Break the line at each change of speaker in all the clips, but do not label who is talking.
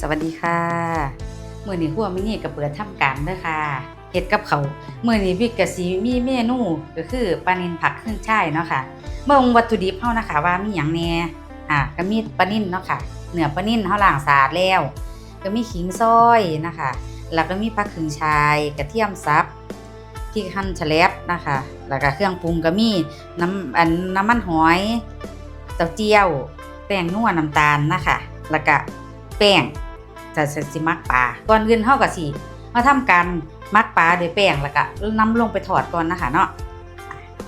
สวัสดีค่ะเมื้อนี้ครัวมื้อนี้ก็เปิดทำการเด้อค่ะเฮ็ดกับเขาวมื้อนี้บิ๊กก็สิมีเมนูก็คือปลานิลผักขึ้นช่ายเนาะค่ะเบิ่งวัตถุดิบเฮานะคะว่ามีหยังแน่อ่าก็มีปลานิลเนาะค่ะเนื้อปลานิลเฮาล้างสะอาดแล้ว ก็มีขิงซอยนะคะ แล้วก็มีผักขึ้นช่ายกระเทียมสับพริกหั่นแฉลบนะคะ แล้วก็เครื่องปรุงก็มีน้ำอันน้ำมันหอยเต้าเจี้ยว แป้งนัวน้ำตาลนะคะ แล้วก็แป้ง จะสิมักปลาก่อนอื่นเฮาก็สิมาทำการมักปลาโดยแป้งแล้วก็นำลงไปทอดก่อนนะคะเนาะ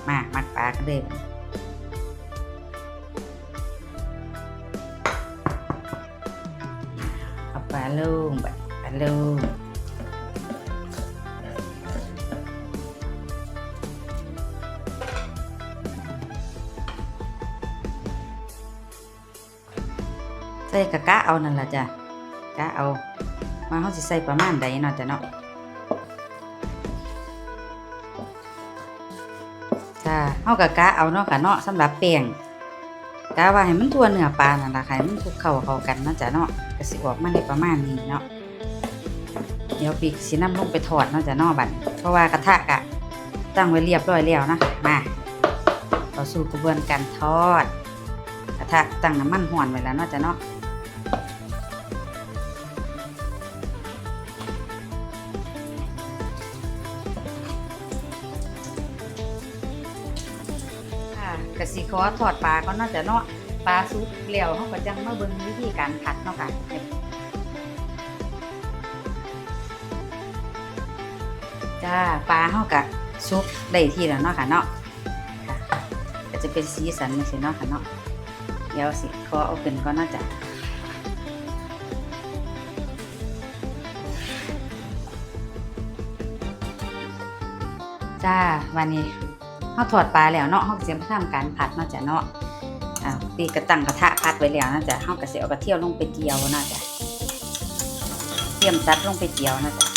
มามักปลากันเลยเอาปลาลงไปปลาลงใส่กะกะเอานั่นล่ะจ้ะ กะเอามาเฮาสิใส่ประมาณใดเนาะจ้ะเนาะจ้าเฮากะกะเอาเนาะค่ะเนาะสำหรับแป้งกะว่าให้มันทั่วเนื้อปลานั่นล่ะค่ะมันคลุกเข้าเข้ากันเนาะจ้ะเนาะก็สิออกมาได้ประมาณนี้เนาะเดี๋ยวปีกสินำลงไปทอดเนาะจ้ะเนาะบัดเพราะว่ากระทะกะตั้งไว้เรียบร้อยแล้วนะมาเข้าสู่กระบวนการทอด กระทะตั้งน้ำมันห่อนไว้แล้วเนาะจ้ะเนาะ กสิขอถอดปลาก็น่าจะเนาะปลาซุปเหลวเขาก็จังมาเบิ่งวิธีการผัดเนาะค่ะจ้าปลาเขากะซุปได้ที่แล้วเนาะค่ะเนาะก็จะเป็นสีสันนี่สิเนาะค่ะเนาะเดี๋ยวสิขอเอาขึ้นก็น่าจะจ้าวันนี้ เฮาถอดปลาแล้วเนาะเฮาก็สิมาทำการผัดเนาะจ้ะเนาะอ่าปีกระตั้งกระทะผัดไว้แล้วนะจ๊ะเฮาก็สิเอากระเทียมลงไปเจียวนะจ๊ะเตรียมซัดลงไปเจียวนะจ๊ะ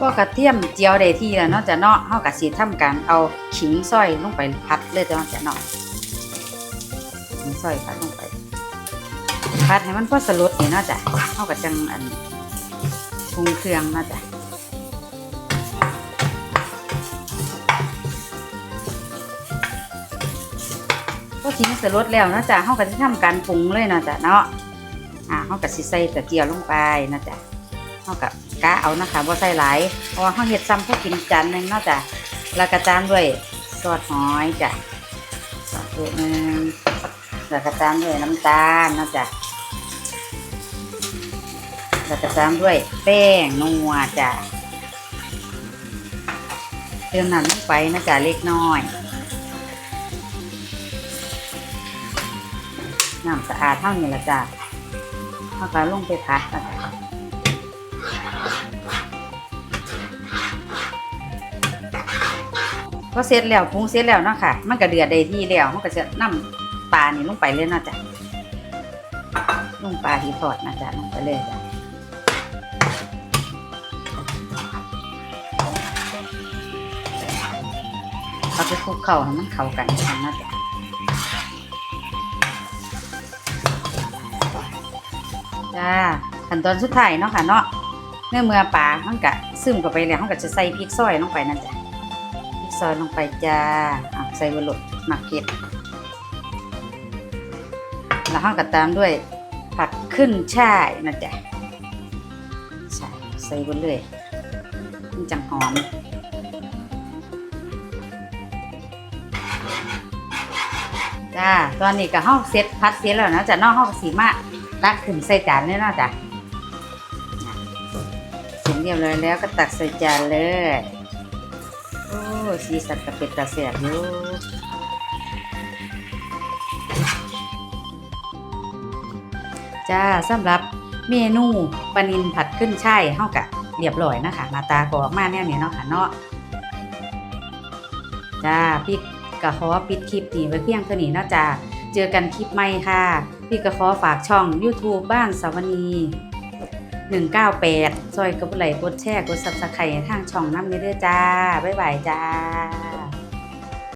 ก็กระเทียมเจียวได้ที่แล้วเนาะจ้ะเนาะเฮาก็สิทำการเอาขิงซอยลงไปผัดเลยจ้ะเนาะจ้ะเนาะ งซอยผัดลงไปผัดให้มันพอสลดนี่เนาะจ้ะเท่ากับจังอันปรุงเครื่องเนาะจ้ะพอขิงสลดแล้วนาะจ้ะเฮาก็จะทำการปรุงเลยนาะจ้ะเนาะ อ่าเฮาก็สิใส่ตะเกียบลงไปนาะจ้ะเฮากับกะเอานะคะบ่ใส่หลาย เพราะว่าเฮาเฮ็ดซ้ำพอกินจานหนึงนาะจ้ะแล้วก็จานด้วยซอสหอยจ้ะซอสด้วยหนึง แล้วก็ตามด้วยน้ำตาลนะจ๊ะแล้วก็ตามด้วยแป้งนัวจ้ะเติมน้ำลงไปนะจ๊ะเล็กน้อยน้ำสะอาดเท่านี้ละจ้ะเอาก็ลงไปพักนะจ๊ะพอเสร็จแล้วปรุงเสร็จแล้วเนาะค่ะ มันก็เดือดได้ที่แล้วมันก็จะนำ ปลานี่ลงไปเลยนาะจ้ะลงปลาที่ทอดนะจ๊ะลงไปเลยจ้ะเอาไปคลุกเข้าให้มันเข้ากันนะจ๊ะจ้าขั้นตอนสุดท้ายเนาะค่ะเนาะเมื่อเมื่อปลามันกะซึมเข้าไปแล้วมันก็จะใส่พริกซอยลงไปนะจ๊ะพริกซอยลงไปจ้าใส่บะหลดหมักเผ็ด แล้วห้องก็ตามด้วยผักขึ้นช่ายนะจ๊ะใช่ใส่บนเลยมันจังหอมจ้าตอนนี้ก็ห้องเซ็ตพัดเซ็ตแล้วนะจ๊ะนอกห้องสีมาตักขึ้นใส่จานเลยเนาะจ๊ะเสร็จเรียบร้อยแล้วก็ตักใส่จานเลยโอ้สีสันกระเป็ดกระเสียบอยู่ จ้าสำหรับเมนูปลานินผัดขึ้นช่ายเฮากะเรียบร้อยนะคะหน้าตาก็ออกมาแนวนี้เนาะค่ะเนาะจ้าพี่ก็ขอปิดคลิปนี้ไว้เพียงเท่านี้เนาะจ้าเจอกันคลิปใหม่ค่ะ พี่ก็ขอฝากช่อง YouTube บ้านสาวนี198 ซอยกดไลค์กดแชร์กด Subscribe ทางช่องน้ำนี้เด้อจ้า บ๊ายบายจ้า